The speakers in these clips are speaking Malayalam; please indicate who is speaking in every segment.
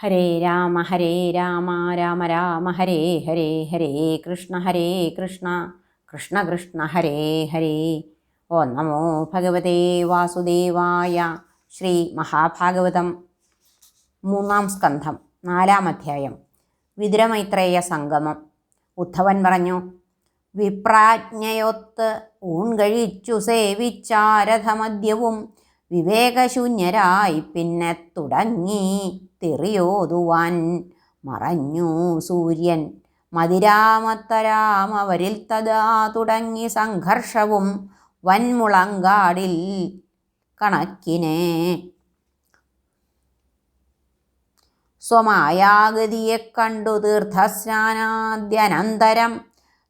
Speaker 1: ഹരേ രാമ ഹരേ രാമ രാമ രാമ ഹരേ ഹരേ ഹരേ കൃഷ്ണ ഹരേ കൃഷ്ണ കൃഷ്ണ കൃഷ്ണ ഹരേ ഹരേ. ഓ നമോ ഭഗവതേ വാസുദേവായ ശ്രീ മഹാഭാഗവതം മൂന്നാം സ്കന്ധം നാലാം അധ്യായം വിതുരമൈത്രേയ സംഗമം. ഉദ്ധവൻ പറഞ്ഞു വിപ്രാജ്ഞയൊത്ത് ഊൺ കഴിച്ചു സേവിച്ചാരഥമദ്യവും വിവേകശൂന്യരായി പിന്നെ തുടങ്ങി തെറിയോതുവാൻ മറഞ്ഞു സൂര്യൻ. മതിരാമത്തരാമവരിൽ തഥാ തുടങ്ങി സംഘർഷവും വൻമുളങ്കാടിൽ കണക്കിനെ. സ്വമായാഗതിയെ കണ്ടു തീർത്ഥസ്നാനാദ്യനന്തരം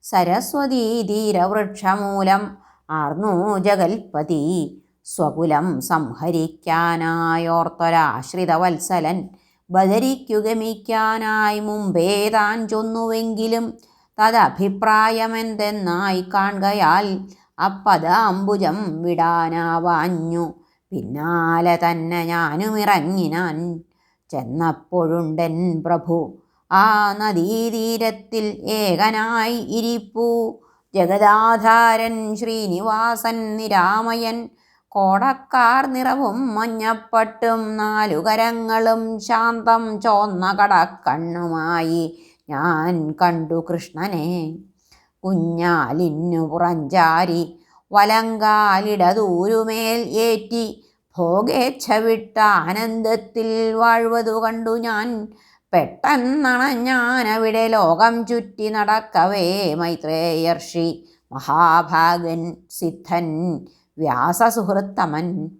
Speaker 1: സരസ്വതീ തീരവൃക്ഷമൂലം ആർന്നു ജഗൽപതി സ്വകുലം സംഹരിക്കാനായോർത്തൊരാശ്രിതവത്സലൻ ബദരിക്കുകമിക്കാനായി മുമ്പേ താൻ ചൊന്നുവെങ്കിലും തദഭിപ്രായമെന്തെന്നായി കാണുകയാൽ അപ്പദാംബുജം വിടാനാവാഞ്ഞു. പിന്നാലെ തന്നെ ഞാനും ഇറങ്ങിനാൻ ചെന്നപ്പോഴുണ്ടൻ പ്രഭു. ആ നദീതീരത്തിൽ ഏകനായി ഇരിപ്പൂ. ജഗദാധാരൻ ശ്രീനിവാസൻ നിരാമയൻ കോടക്കാർ നിറവും മഞ്ഞപ്പട്ടും നാലുകരങ്ങളും ശാന്തം ചോന്ന കടക്കണ്ണുമായി ഞാൻ കണ്ടു കൃഷ്ണനെ. കുഞ്ഞാലിന്നു പുറഞ്ചാരി വലങ്കാലിടതൂരുമേൽ ഏറ്റി ഭോഗേച്ഛ വിട്ട ആനന്ദത്തിൽ വാഴ്വതു കണ്ടു ഞാൻ. പെട്ടെന്നണഞ്ഞാൻ അവിടെ ലോകം ചുറ്റി നടക്കവേ മൈത്രേയർഷി മഹാഭാഗൻ സിദ്ധൻ. വ്യാസസുഹൃത്തമൻ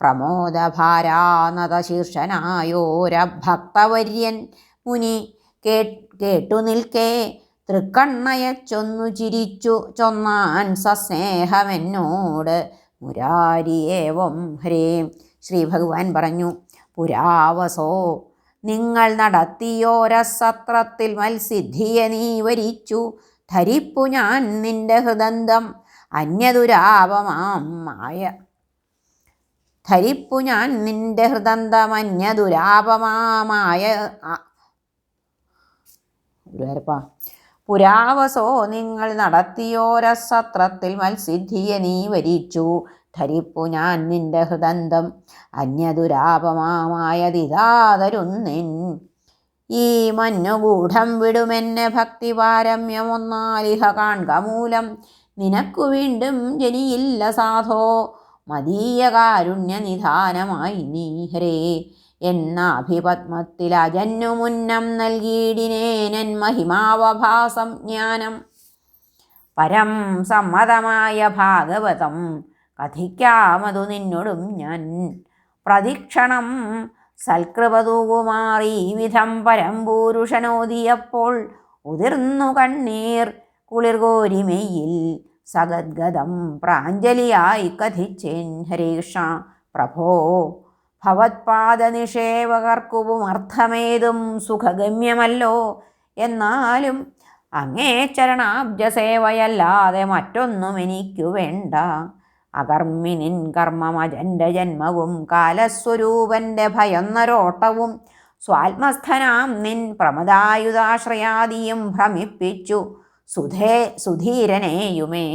Speaker 1: പ്രമോദഭാരാനതശീർഷനായോരഭക്തവര്യൻ മുനി കേ കേട്ടു നിൽക്കേ തൃക്കണ്ണയച്ചൊന്നു ചിരിച്ചു ചൊന്നാൻ സസ്നേഹമെന്നോട് മുരാരിയേവം ഹ്രീം. ശ്രീ ഭഗവാൻ പറഞ്ഞു പുരാവസോ നിങ്ങൾ നടത്തിയോരസത്രത്തിൽ മത്സിദ്ധിയെ നീ വരിച്ചു. ധരിപ്പു ഞാൻ നിന്റെ ഹൃദന്തം. അന്യദുരാപമാം മായ. ധരിപ്പു ഞാൻ നിന്റെ ഹൃദന്തം അന്യദുരാപമാമായ. പുരാവസോ നിങ്ങൾ നടത്തിയോരസത്രത്തിൽ മത്സിദ്ധിയെ നീ വരിച്ചു. ധരിപ്പു ഞാൻ നിന്റെ ഹൃദന്തം അന്യദുരാപമായതിതാതരുന്നിൻ ഈ മഞ്ഞുഗൂഢം വിടുമെന്നെ ഭക്തിപാരമ്യമൊന്നാലിഹ കാൺക മൂലം നിനക്കു വീണ്ടും ജനിയില്ല സാധോ. മതീയ കാരുണ്യ നിധാനമായി നീഹരേ എന്നാഭിപത്മത്തിൽ അജന്നു മുന്നം നൽകിയിടിനേനൻ മഹിമാവഭാസം ജ്ഞാനം. പരം സമ്മതമായ ഭാഗവതം കഥിക്കാമതു നിന്നോടും ഞാൻ. പ്രദീക്ഷണം സൽകൃപതൂകുമാറി വിധം പരംപൂരുഷനോദിയപ്പോൾ ഉതിർന്നു കണ്ണീർ കുളിർകോരിമെയിൽ. സഗദ്ഗതം പ്രാഞ്ജലിയായി കഥിച്ചേൻഹരീഷ പ്രഭോ ഭവത്പാദനിഷേവകർക്കുവും അർത്ഥമേതും സുഖഗമ്യമല്ലോ. എന്നാലും അങ്ങേ ചരണാബ്ജസേവയല്ലാതെ മറ്റൊന്നും എനിക്കു വേണ്ട. അകർമ്മിനിൻ കർമ്മമജന്റെ ജന്മവും കാലസ്വരൂപന്റെ ഭയന്നരോട്ടവും സ്വാത്മസ്ഥനാം നിൻ പ്രമദായുധാശ്രയാദിയും ഭ്രമിപ്പിച്ചു. സുധേ സുധീരനേയുമേ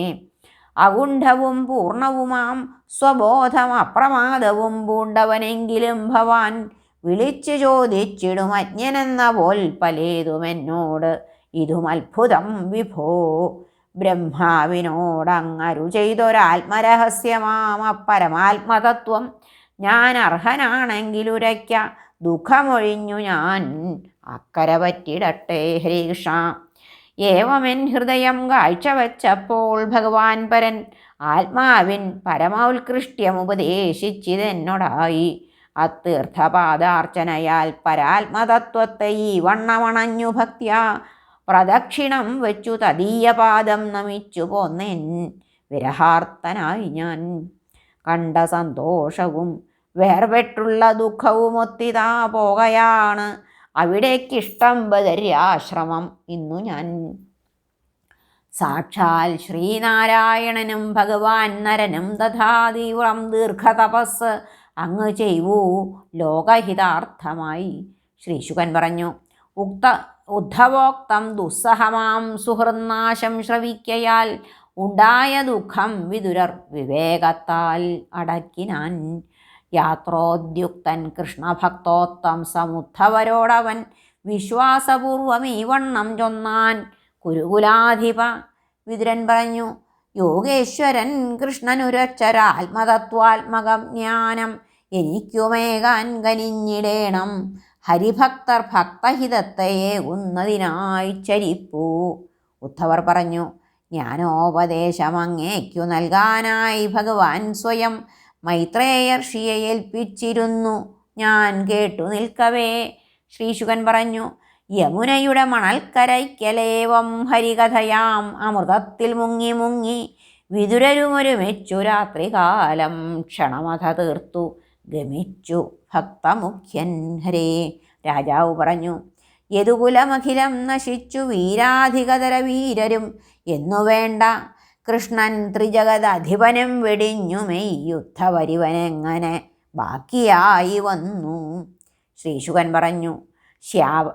Speaker 1: അകുണ്ഠവും പൂർണവുമാം സ്വബോധം അപ്രമാദവും പൂണ്ടവനെങ്കിലും ഭവാൻ വിളിച്ചു ചോദിച്ചിടും അജ്ഞനെന്ന പോൽ പലേതുമെന്നോട്. ഇതും അത്ഭുതം വിഭോ. ബ്രഹ്മാവിനോടങ്ങരു ചെയ്തൊരാത്മരഹസ്യമാമ പരമാത്മതത്വം ഞാൻ അർഹനാണെങ്കിലുരയ്ക്ക ദുഃഖമൊഴിഞ്ഞു ഞാൻ അക്കര പറ്റിടട്ടെ ഹരീഷ. ഏവമെൻ ഹൃദയം കാഴ്ചവച്ചപ്പോൾ ഭഗവാൻ പരൻ ആത്മാവിൻ പരമോത്കൃഷ്ട്യമുപദേശിച്ചിതെന്നോടായി അത്തീർത്ഥപാദാർച്ചനയാൽ പരാത്മതത്വത്തെ ഈ വണ്ണമണഞ്ഞു ഭക്തിയ പ്രദക്ഷിണം വെച്ചു തദീയപാദം നമിച്ചു പോന്നെൻ വിരഹാർത്തനായി ഞാൻ. കണ്ട സന്തോഷവും വേർപെട്ടുള്ള ദുഃഖവും ഒത്തിതാ പോകയാണ്. അവിടേക്കിഷ്ടം ബദര്യാശ്രമം ഇന്നു ഞാൻ. സാക്ഷാൽ ശ്രീനാരായണനും ഭഗവാൻ നരനും തഥാ തീവ്രം ദീർഘതപസ് അങ്ങ് ചെയ്യൂ ലോകഹിതാർത്ഥമായി. ശ്രീശുകൻ പറഞ്ഞു ഉക്ത ഉദ്ധവോക്തം ദുസ്സഹമാം സുഹൃന്നാശം ശ്രവിക്കയാൽ ഉണ്ടായ ദുഃഖം വിതുരർ വിവേകത്താൽ അടക്കിനാൻ. യാത്രോദ്യുക്തൻ കൃഷ്ണഭക്തോത്തം സമുദ്ധവരോടവൻ വിശ്വാസപൂർവം ഈ വണ്ണം ചൊന്നാൻ കുരുകുലാധിപ. വിതുരൻ പറഞ്ഞു യോഗേശ്വരൻ കൃഷ്ണനുരച്ചരാത്മതത്വാത്മകം ജ്ഞാനം എനിക്കുമേകാൻ കനിഞ്ഞിടേണം. ഹരിഭക്തർ ഭക്തഹിതത്തെയെ ഉന്നതിനായി ചരിപ്പൂ. ഉദ്ധവർ പറഞ്ഞു ജ്ഞാനോപദേശം അങ്ങേക്കു നൽകാനായി ഭഗവാൻ സ്വയം മൈത്രേയർഷിയെ ഏൽപ്പിച്ചിരുന്നു. ഞാൻ കേട്ടു നിൽക്കവേ. ശ്രീശുകൻ പറഞ്ഞു യമുനയുടെ മണൽക്കരയ്ക്കലേവം ഹരികഥയാം അമൃതത്തിൽ മുങ്ങി മുങ്ങി വിതുരരുമൊരുമിച്ചു രാത്രികാലം ക്ഷണമഥ തീർത്തു. ഗമിച്ചു ഭക്തമുഖ്യൻ ഹരേ. രാജാവ് പറഞ്ഞു യദുകുലമഖിലം നശിച്ചു. വീരാധികതര വീരരും എന്നു വേണ്ട കൃഷ്ണൻ ത്രിജഗതധിപനം വെടിഞ്ഞു മെയ് യുദ്ധവരിവനെങ്ങനെ ബാക്കിയായി വന്നു. ശ്രീശുകൻ പറഞ്ഞു ശ്യാവ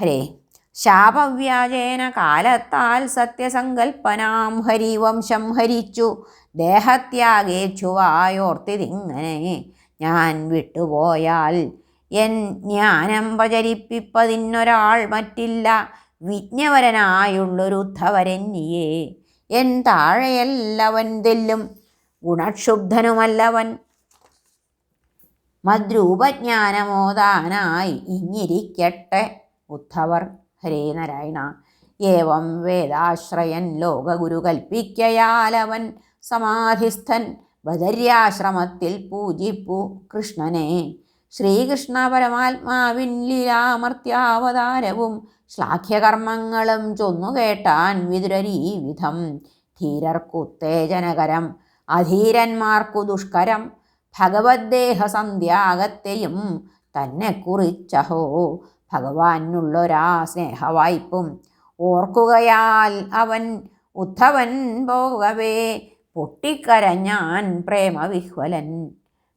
Speaker 1: ഹരേ ശാപവ്യാജേന കാലത്താൽ സത്യസങ്കൽപ്പനാം ഹരിവംശം ഹരിച്ചു. ദേഹത്യാഗേച്ഛുവായോർത്തിതിങ്ങനെ ഞാൻ വിട്ടുപോയാൽ എൻ ജ്ഞാനം പ്രചരിപ്പിപ്പതിനൊരാൾ മറ്റില്ല. വിജ്ഞവരനായുള്ളൊരു ഉദ്ധവരന്യേ എൻ താഴെയല്ലവൻ തെല്ലും ഗുണക്ഷുബ്ധനുമല്ലവൻ. മദ്രൂപജ്ഞാനമോദാനായി ഇങ്ങിരിക്കട്ടെ ഉദ്ധവർ. ഹരേ നാരായണ. ഏവം വേദാശ്രയൻ ലോകഗുരു കൽപ്പിക്കയാലവൻ സമാധിസ്ഥൻ ബദര്യാശ്രമത്തിൽ പൂജിപ്പു കൃഷ്ണനെ. ശ്രീകൃഷ്ണ പരമാത്മാവിൻ ലീലാമർത്യാവതാരവും ശ്ലാഘ്യകർമ്മങ്ങളും ചൊന്നു കേട്ടാൻ വിതുരരീ വിധം. ധീരർക്കുത്തേജനകരം അധീരന്മാർക്കു ദുഷ്കരം. ഭഗവദ്ദേഹ സന്ധ്യാഗത്തെയും തന്നെ കുറിച്ചഹോ. ഭഗവാനുള്ളൊരാ സ്നേഹവായ്പും ഓർക്കുകയാൽ അവൻ ഉദ്ധവൻ പോകവേ. പൊട്ടിക്കരഞ്ഞാൻ പ്രേമവിഹ്വലൻ.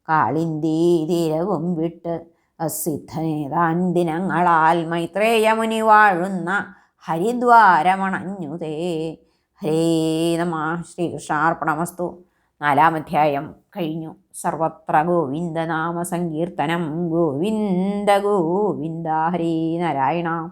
Speaker 1: കാളിന്തി തീരവും വിട്ട് അസിദ്ധനേതാൻ മൈത്രേയ മൈത്രേയമുനി വാഴുന്ന ഹരിദ്വാരമണഞ്ഞുതേ. ഹരേ നമ. ശ്രീകൃഷ്ണാർപ്പണമസ്തു നാലാമധ്യായം കഴിഞ്ഞു. സർവത്ര ഗോവിന്ദനാമ സങ്കീർത്തനം. ഗോവിന്ദ ഗോവിന്ദ ഹരേ നാരായണ.